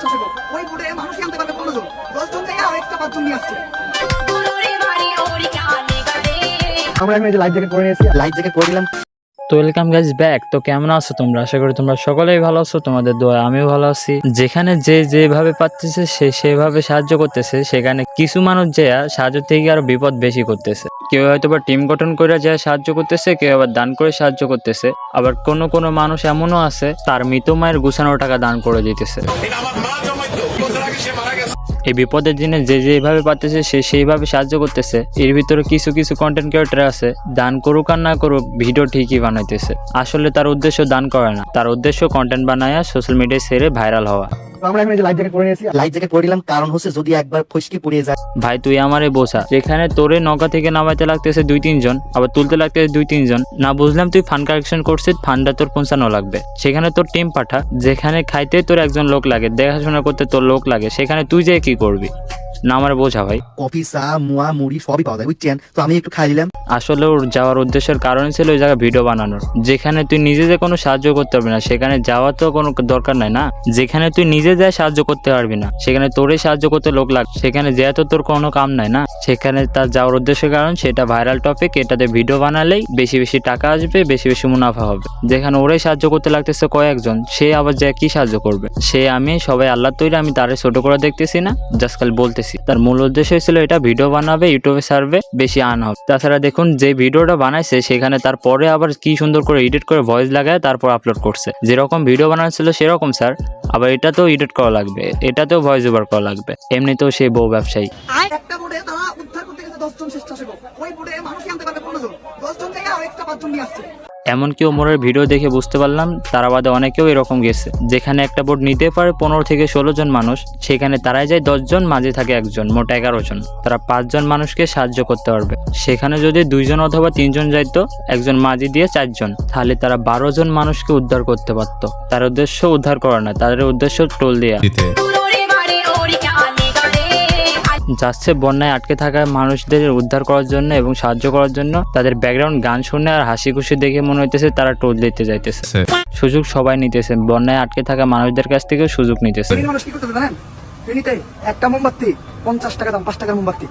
স্বেচ্ছাসেবক ওই বোর্ডে মানুষই আনতে পারবে পনেরো জন। দশ জন থেকে আর একটা পাঁচজন নিয়ে আসছে। আমরা এখন এই যে লাইফ জ্যাকেট পরে নিয়েছি। লাইফ জ্যাকেট পরে দিলাম তো ওয়েলকাম গাইজ ব্যাক তো কেমন আছো তোমরা? আশা করি তোমরা সকলেই ভালো আছো তোমাদের দোয়া আমিও ভালো আছি। যেখানে যে যেভাবে পাচ্ছে সে সেভাবে সাহায্য করতেছে। সেখানে কিছু মানুষ যে সাহায্য থেকে আরও বিপদ বেশি করতেছে। কেউ হয়তো বা টিম গঠন করে যায় সাহায্য করতেছে, কেউ আবার দান করে সাহায্য করতেছে। আবার কোনো কোনো মানুষ এমনও আছে, তার মৃত মায়ের গুছানো টাকা দান করে দিতেছে। এই বিপদের দিনে যে যেভাবে পারতেছে, সে সেইভাবে সাহায্য করতেছে। এর ভিতরে কিছু কিছু কন্টেন্ট ক্রিয়েটার আছে, দান করুক আর না করুক, ভিডিও ঠিকই বানাইতেছে। আসলে তার উদ্দেশ্য দান করে না, তার উদ্দেশ্য কন্টেন্ট বানায় সোশ্যাল মিডিয়ায় সেরে ভাইরাল হওয়া। আমরা এখন এই যে লাইফ জ্যাকেট পরে নিয়েছি লাইফ জ্যাকেট পরে দিলাম কারণ হচ্ছে যদি একবার ফসকে পড়িয়ে যায় ভাই তুই আমারে বোঝা যেখানে তোরে নৌকা থেকে নামাইতে লাগতেছে দুই তিনজন আবার তুলতে লাগতেছে দুই তিনজন না বুঝলাম তুই ফান্ড কালেকশন করছিস ফান্ডটা তোর পৌঁছানো লাগবে। সেখানে তোর টিম পাঠা যেখানে খাইতে তোর একজন লোক লাগে দেখাশোনা করতে তোর লোক লাগে সেখানে তুই যে কি করবি? না আমার বোঝা ভাই। কফি চা মুয়া মুড়ি সবই পাওয়া যায় বুঝছেন? তো আমি একটু খাই দিলাম আসলে ওর যাওয়ার উদ্দেশ্যের কারণ ছিল ওই জায়গায় ভিডিও বানানোর। যেখানে তুই নিজে যে কোনো সাহায্য করতে পারবি না, সেখানে যাওয়া তো কোনো দরকার নাই না? যেখানে তুই নিজে যায় সাহায্য করতে পারবি না, সেখানে তোরই সাহায্য করতে লোক লাগ, সেখানে যেহেতু তোর কোনো কাম নাই না? সেখানে তার যাওয়ার উদ্দেশ্যের কারণ সেটা ভাইরাল টপিক এটাতে ভিডিও বানালেই বেশি বেশি টাকা আসবে, বেশি বেশি মুনাফা হবে। যেখানে ওরাই সাহায্য করতে লাগতেছে কয়েকজন, সে আবার যে কি সাহায্য করবে? সে আমি, সবাই আল্লাহ তৈরি, আমি তারে ছোট করে দেখতেছি না জাস্ট খালি বলতেছি। তার মূল উদ্দেশ্য ছিল এটা, ভিডিও বানাবে, ইউটিউবে সার্ভে, বেশি আন হবে। তাছাড়া দেখুন যে ভিডিওটা বানাইছে সেখানে তারপরে আবার কি সুন্দর করে এডিট করে ভয়েস লাগায় তারপর আপলোড করছে। যেরকম ভিডিও বানাচ্ছিল সেরকম স্যার আবার এটাতেও এডিট করা লাগবে। এটাতেও ভয়েস ওভার করা লাগবে। এমনিতেও সে বউ ব্যবসায়ী। একটা বোর্ডে তারা উদ্ধার করতে গেছে দশ স্বেচ্ছাসেবক। ওই বোর্ডে আনতে পারবে পনেরো জন। দশজন থেকে আর একটা পাঁচজন নিয়ে আসছে। এমনকি ওমরের ভিডিও দেখে বুঝতে পারলাম তারা বাদে অনেকেও এরকম গেছে। যেখানে একটা বোর্ড নিতে পারে পনেরো থেকে ষোলো জন মানুষ, সেখানে তারাই যায় দশজন মাঝে থাকে একজন, মোট এগারো জন। তারা পাঁচজন মানুষকে সাহায্য করতে পারবে। সেখানে যদি দুইজন অথবা তিনজন যাইত, একজন মাঝি দিয়ে চারজন তাহলে তারা বারো জন মানুষকে উদ্ধার করতে পারতো। তার উদ্দেশ্য উদ্ধার করা না, তাদের উদ্দেশ্য টোল দিতে। যাচ্ছে বন্যায় আটকে থাকা মানুষদের উদ্ধার করার জন্য এবং সাহায্য করার জন্য। তাদের ব্যাকগ্রাউন্ড গান শুনে আর হাসি খুশি দেখে মনে হইতেছে তারা টোল দিতে যাইতেছে। সুযোগ সবাই নিতেছে। বন্যায় আটকে থাকা মানুষদের কাছ থেকে সুযোগ নিতেছে। একটা মোমবাতি পঞ্চাশ টাকা দাম পাঁচ টাকার মোমবাতি।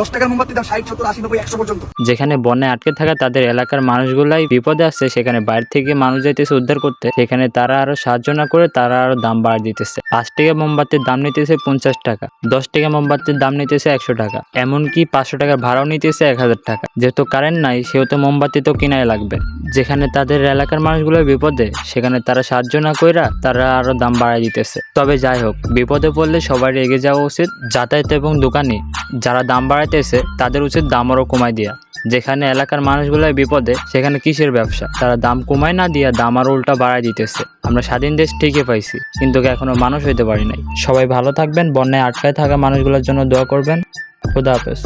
দশ টাকার মোমবাতি দাম ষাট, সত্তর, আশি, নব্বই, একশো পর্যন্ত। যেখানে বন্যায় আটকে থাকা তাদের এলাকার মানুষগুলাই বিপদে আসছে, সেখানে বাইরে থেকে মানুষ যাইতেছে উদ্ধার করতে। সেখানে তারা আরও সাহায্য না করে তারা আরও দাম বাড়িয়ে দিতেছে। পাঁচ টাকা মোমবাতির দাম নিতেছে পঞ্চাশ টাকা, দশ টাকা মোমবাতির দাম নিতেছে একশো টাকা, এমনকি পাঁচশো টাকার ভাড়াও নিতেছে এক হাজার টাকা। যেহেতু কারেন্ট নাই, সেহেতু মোমবাতি তো কিনাই লাগবে। যেখানে তাদের এলাকার মানুষগুলো বিপদে, সেখানে তারা সাহায্য না কইরা তারা আরও দাম বাড়াই দিতেছে। তবে যাই হোক, বিপদে পড়লে সবাই এগিয়ে যাওয়া উচিত। যাতায়াত এবং দোকানে যারা দাম বাড়াইতেছে, তাদের উচিত দাম আরও কমাই দেওয়া যেখানে এলাকার মানুষগুলো বিপদে, সেখানে কিসের ব্যবসা? তারা দাম কমায় না দিয়া দাম আরও উল্টা বাড়াই দিতেছে। আমরা স্বাধীন দেশ ঠিকই পাইছি, কিন্তু এখনও মানুষ হইতে পারি নাই। সবাই ভালো থাকবেন, বন্যায় আটকায় থাকা মানুষগুলোর জন্য দোয়া করবেন। খুদা হাফেজ।